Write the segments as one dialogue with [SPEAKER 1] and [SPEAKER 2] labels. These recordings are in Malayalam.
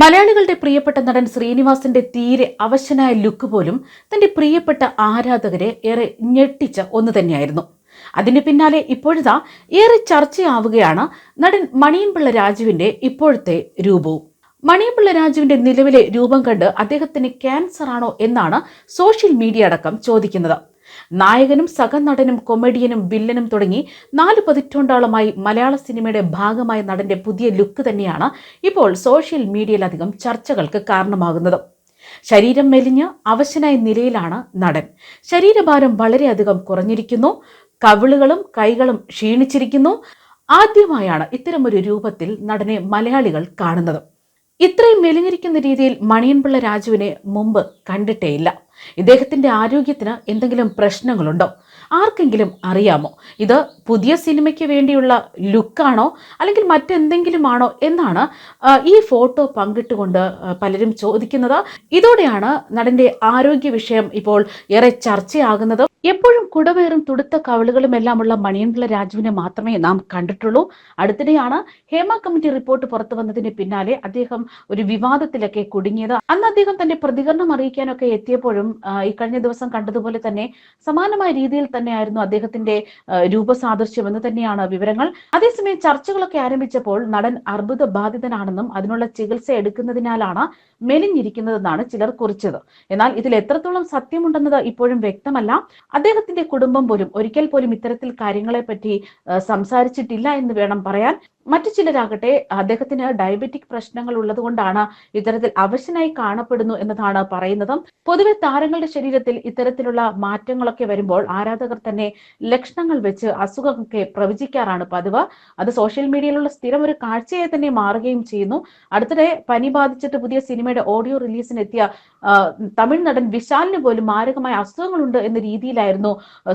[SPEAKER 1] മലയാളികളുടെ പ്രിയപ്പെട്ട നടൻ ശ്രീനിവാസിന്റെ തീരെ അവശനായ ലുക്ക് പോലും തന്റെ പ്രിയപ്പെട്ട ആരാധകരെ ഏറെ ഞെട്ടിച്ച ഒന്ന് തന്നെയായിരുന്നു. അതിന് പിന്നാലെ ഇപ്പോഴിതാ ഏറെ ചർച്ചയാവുകയാണ് നടൻ മണിയൻപിള്ള രാജുവിന്റെ ഇപ്പോഴത്തെ രൂപവും. മണിയൻപിള്ള രാജുവിന്റെ നിലവിലെ രൂപം കണ്ട് അദ്ദേഹത്തിന് ക്യാൻസർ ആണോ എന്നാണ് സോഷ്യൽ മീഡിയ അടക്കം ചോദിക്കുന്നത്. നായകനും സഹനടനും കൊമേഡിയനും വില്ലനും തുടങ്ങി നാല് പതിറ്റാണ്ടോളമായി മലയാള സിനിമയുടെ ഭാഗമായ നടന്റെ പുതിയ ലുക്ക് തന്നെയാണ് ഇപ്പോൾ സോഷ്യൽ മീഡിയയിലധികം ചർച്ചകൾക്ക് കാരണമാകുന്നത്. ശരീരം മെലിഞ്ഞ് അവശനായ നിലയിലാണ് നടൻ. ശരീരഭാരം വളരെയധികം കുറഞ്ഞിരിക്കുന്നു. കവിളുകളും കൈകളും ക്ഷീണിച്ചിരിക്കുന്നു. ആദ്യമായാണ് ഇത്തരമൊരു രൂപത്തിൽ നടനെ മലയാളികൾ കാണുന്നത്. ഇത്രയും മെലിഞ്ഞിരിക്കുന്ന രീതിയിൽ മണിയൻപിള്ള രാജുവിനെ മുമ്പ് കണ്ടിട്ടേയില്ല. ഇദ്ദേഹത്തിന്റെ ആരോഗ്യത്തിന് എന്തെങ്കിലും പ്രശ്നങ്ങളുണ്ടോ? ആർക്കെങ്കിലും അറിയാമോ? ഇത് പുതിയ സിനിമയ്ക്ക് വേണ്ടിയുള്ള ലുക്കാണോ അല്ലെങ്കിൽ മറ്റെന്തെങ്കിലും ആണോ എന്നാണ് ഈ ഫോട്ടോ പങ്കിട്ടുകൊണ്ട് പലരും ചോദിക്കുന്നത്. ഇതോടെയാണ് നടന്റെ ആരോഗ്യ വിഷയം ഇപ്പോൾ ഏറെ ചർച്ചയാകുന്നത്. എപ്പോഴും കുടവേറും തുടുത്ത കവളുകളും എല്ലാമുള്ള മണിയൻപിള്ള രാജുവിനെ മാത്രമേ നാം കണ്ടിട്ടുള്ളൂ. അടുത്തിടെയാണ് ഹേമ കമ്മിറ്റി റിപ്പോർട്ട് പുറത്തു വന്നതിന് പിന്നാലെ അദ്ദേഹം ഒരു വിവാദത്തിലൊക്കെ കുടുങ്ങിയത്. അന്ന് അദ്ദേഹം തന്റെ പ്രതികരണം അറിയിക്കാനൊക്കെ എത്തിയപ്പോഴും ഈ കഴിഞ്ഞ ദിവസം കണ്ടതുപോലെ തന്നെ സമാനമായ രീതിയിൽ തന്നെയായിരുന്നു അദ്ദേഹത്തിന്റെ രൂപസാദൃശ്യം എന്ന് തന്നെയാണ് വിവരങ്ങൾ. അതേസമയം ചർച്ചകളൊക്കെ ആരംഭിച്ചപ്പോൾ നടൻ അർബുദ ബാധിതനാണെന്നും അതിനുള്ള ചികിത്സ എടുക്കുന്നതിനാലാണ് മെലിഞ്ഞിരിക്കുന്നതെന്നാണ് ചിലർ കുറിച്ചത്. എന്നാൽ ഇതിൽ എത്രത്തോളം സത്യമുണ്ടെന്നത് ഇപ്പോഴും വ്യക്തമല്ല. അദ്ദേഹത്തിന്റെ കുടുംബം പോലും ഒരിക്കൽ പോലും ഇത്തരത്തിൽ കാര്യങ്ങളെ പറ്റി സംസാരിച്ചിട്ടില്ല എന്ന് വേണം പറയാൻ. മറ്റു ചിലരാകട്ടെ അദ്ദേഹത്തിന് ഡയബറ്റിക് പ്രശ്നങ്ങൾ ഉള്ളതുകൊണ്ടാണ് ഇത്തരത്തിൽ അവശനായി കാണപ്പെടുന്നു എന്നതാണ് പറയുന്നത്. പൊതുവെ താരങ്ങളുടെ ശരീരത്തിൽ ഇത്തരത്തിലുള്ള മാറ്റങ്ങളൊക്കെ വരുമ്പോൾ ആരാധകർ തന്നെ ലക്ഷണങ്ങൾ വെച്ച് അസുഖമൊക്കെ പ്രവചിക്കാറാണ് പതിവ്. അത് സോഷ്യൽ മീഡിയയിലുള്ള സ്ഥിരം ഒരു കാഴ്ചയായി തന്നെ മാറുകയും ചെയ്യുന്നു. അടുത്തിടെ പനി ബാധിച്ചിട്ട് പുതിയ സിനിമയുടെ ഓഡിയോ റിലീസിനെത്തിയ തമിഴ് നടൻ വിശാലിന് പോലും മാരകമായ അസുഖങ്ങളുണ്ട് എന്ന രീതിയിലായിരുന്നു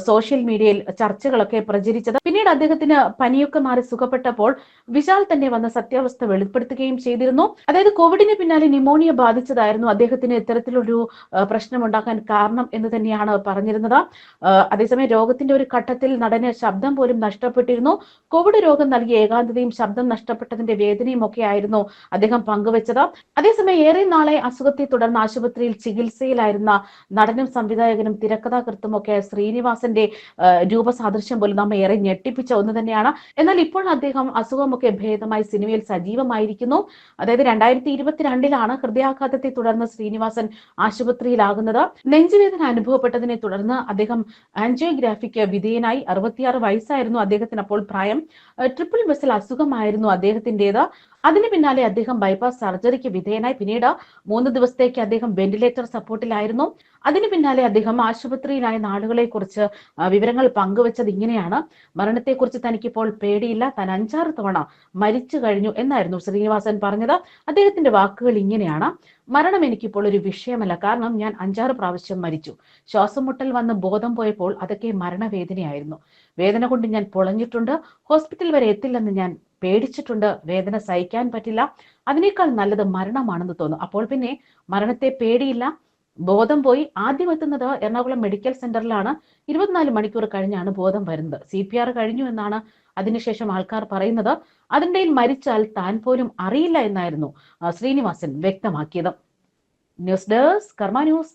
[SPEAKER 1] സോഷ്യൽ മീഡിയയിൽ ചർച്ചകളൊക്കെ പ്രചരിച്ചത്. പിന്നീട് അദ്ദേഹത്തിന് പനിയൊക്കെ മാറി സുഖപ്പെട്ടപ്പോൾ വിശാൽ തന്നെ വന്ന സത്യാവസ്ഥ വെളിപ്പെടുത്തുകയും ചെയ്തിരുന്നു. അതായത് കോവിഡിന് പിന്നാലെ ന്യൂമോണിയ ബാധിച്ചതായിരുന്നു അദ്ദേഹത്തിന് ഇത്തരത്തിലൊരു പ്രശ്നം ഉണ്ടാക്കാൻ കാരണം എന്ന് തന്നെയാണ് പറഞ്ഞിരുന്നത്. അതേസമയം രോഗത്തിന്റെ ഒരു ഘട്ടത്തിൽ നടന് ശബ്ദം പോലും നഷ്ടപ്പെട്ടിരുന്നു. കോവിഡ് രോഗം നൽകിയ ഏകാന്തതയും ശബ്ദം നഷ്ടപ്പെട്ടതിന്റെ വേദനയും ഒക്കെ ആയിരുന്നു അദ്ദേഹം പങ്കുവച്ചത്. അതേസമയം ഏറെ നാളെ അസുഖത്തെ തുടർന്ന് ആശുപത്രിയിൽ ചികിത്സയിലായിരുന്ന നടനും സംവിധായകനും തിരക്കഥാകൃത്തും ഒക്കെ ശ്രീനിവാസന്റെ രൂപസാദൃശ്യം പോലും നമ്മെ ഏറെ ഞെട്ടിപ്പിച്ച ഒന്ന് തന്നെയാണ്. എന്നാൽ ഇപ്പോൾ അദ്ദേഹം അസുഖമൊക്കെ ഭേദമായി സിനിമയിൽ സജീവമായിരിക്കുന്നു. അതായത് രണ്ടായിരത്തി ഇരുപത്തിരണ്ടിലാണ് ഹൃദയാഘാതത്തെ തുടർന്ന് ശ്രീനിവാസൻ ആശുപത്രിയിലാകുന്നത്. നെഞ്ചുവേദന അനുഭവപ്പെട്ടതിനെ തുടർന്ന് അദ്ദേഹം ആൻജിയോഗ്രാഫിക്ക് വിധേയനായി അറുപത്തിയാറ് വയസ്സായിരുന്നു അദ്ദേഹത്തിന് അപ്പോൾ പ്രായം ട്രിപ്പിൾ ബസ്സിൽ അസുഖമായിരുന്നു അദ്ദേഹത്തിന്റെത്. അതിന് പിന്നാലെ അദ്ദേഹം ബൈപ്പാസ് സർജറിക്ക് വിധേയനായി. പിന്നീട് മൂന്ന് ദിവസത്തേക്ക് അദ്ദേഹം വെന്റിലേറ്റർ സപ്പോർട്ടിലായിരുന്നു അതിന് പിന്നാലെ അദ്ദേഹം ആശുപത്രിയിലായ നാളുകളെ കുറിച്ച് വിവരങ്ങൾ പങ്കുവച്ചത് ഇങ്ങനെയാണ്. മരണത്തെക്കുറിച്ച് തനിക്കിപ്പോൾ പേടിയില്ല. താൻ അഞ്ചാറ് തവണ മരിച്ചു കഴിഞ്ഞു എന്നായിരുന്നു ശ്രീനിവാസൻ പറഞ്ഞത്. അദ്ദേഹത്തിന്റെ വാക്കുകൾ ഇങ്ങനെയാണ്. മരണം എനിക്കിപ്പോൾ ഒരു വിഷയമല്ല. കാരണം ഞാൻ അഞ്ചാറ് പ്രാവശ്യം മരിച്ചു. ശ്വാസം മുട്ടൽ വന്ന് ബോധം പോയപ്പോൾ അതൊക്കെ മരണവേദനയായിരുന്നു. വേദന കൊണ്ട് ഞാൻ പൊളഞ്ഞിട്ടുണ്ട്. ഹോസ്പിറ്റൽ വരെ എത്തില്ലെന്ന് ഞാൻ പേടിച്ചിട്ടുണ്ട്. വേദന സഹിക്കാൻ പറ്റില്ല. അതിനേക്കാൾ നല്ലത് മരണമാണെന്ന് തോന്നുന്നു. അപ്പോൾ പിന്നെ മരണത്തെ പേടിയില്ല. ബോധം പോയി. ആദ്യം എത്തുന്നത് എറണാകുളം മെഡിക്കൽ സെന്ററിലാണ്. ഇരുപത്തിനാല് മണിക്കൂർ കഴിഞ്ഞാണ് ബോധം വരുന്നത്. സി പി ആർ കഴിഞ്ഞു എന്നാണ് അതിനുശേഷം ആൾക്കാർ പറയുന്നത്. അതിന്റെ മരിച്ചാൽ താൻ പോലും അറിയില്ല എന്നായിരുന്നു ശ്രീനിവാസൻ വ്യക്തമാക്കിയത്. News desk Karma news.